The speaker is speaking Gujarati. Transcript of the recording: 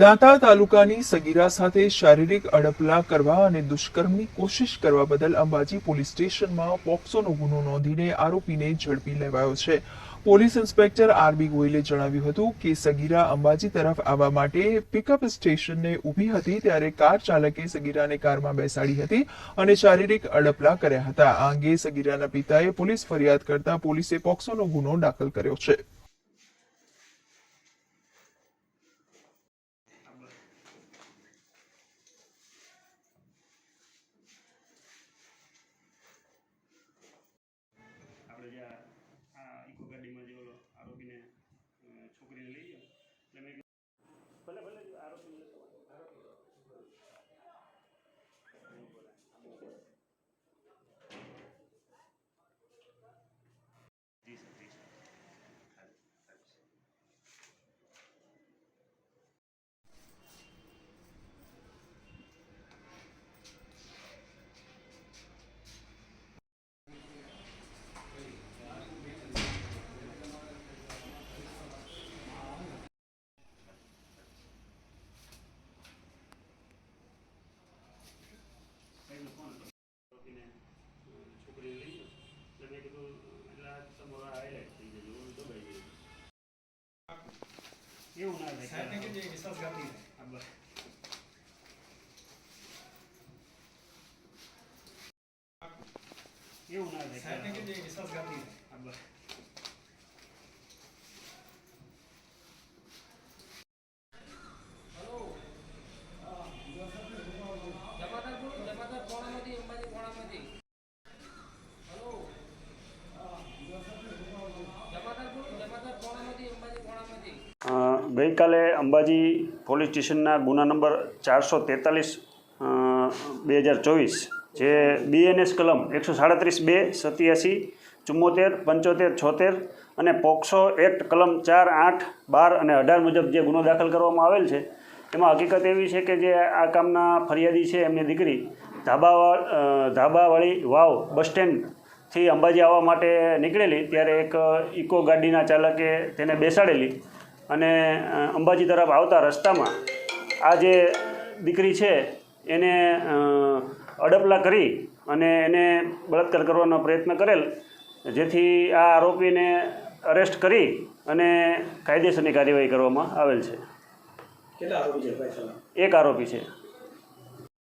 દાંતા તાલુકાની સગીરા સાથે શારીરિક અડપલા કરવા અને દુષ્કર્મની કોશિશ કરવા બદલ અંબાજી પોલીસ સ્ટેશનમાં પોક્સોનો ગુનો નોંધીને આરોપીને ઝડપી લેવાયો છે. પોલીસ ઇન્સ્પેક્ટર આરબી ગોયલે જણાવ્યું હતું કે સગીરા અંબાજી તરફ આવવા માટે પિકઅપ સ્ટેશનને ઊભી હતી ત્યારે કાર ચાલકે સગીરાને કારમાં બેસાડી હતી અને શારીરિક અડપલા કર્યા હતા. આ અંગે સગીરાના પિતાએ પોલીસ ફરિયાદ કરતા પોલીસે પોક્સોનો ગુનો દાખલ કર્યો છે. આપણે આ ઇકો ગાડીમાં જે ઓલો આરોપીને છોકરીને લઈ ગયો. એટલે મેં મેં કીધું એટલે આ તમારો હાઈલાઇટ થઈ ગયો દબાઈ ગયો એવું ના થાય સાહેબને કીધું વિશ્વાસઘાતી. બસ. એવું ના થાય સાહેબને કીધું વિશ્વાસઘાતી. બસ. ગઈકાલે અંબાજી પોલીસ સ્ટેશનના ગુના નંબર ચારસો તેતાલીસ બે હજાર ચોવીસ, જે બીએનએસ કલમ એકસો સાડત્રીસ બે, સત્યાસી, ચુમ્મોતેર, પંચોતેર, છોતેર અને પોક્સો એક્ટ કલમ ચાર, આઠ, બાર અને અઢાર મુજબ જે ગુનો દાખલ કરવામાં આવેલ છે, એમાં હકીકત એવી છે કે જે આ કામના ફરિયાદી છે એમની દીકરી ધાબાવા ધાબાવાળી વાવ બસ સ્ટેન્ડથી અંબાજી આવવા માટે નીકળેલી, ત્યારે એક ઇકો ગાડીના ચાલકે તેને બેસાડેલી. અને અંબાજી તરફ આવતા રસ્તામાં આ જે દીકરી છે એને અડપલા કરી અને એને બળાત્કાર કરવાનો પ્રયત્ન કરેલ જેથી આ આરોપીને અરેસ્ટ કરી અને કાયદેસરની કાર્યવાહી કરવામાં આવેલ છે? એક આરોપી છે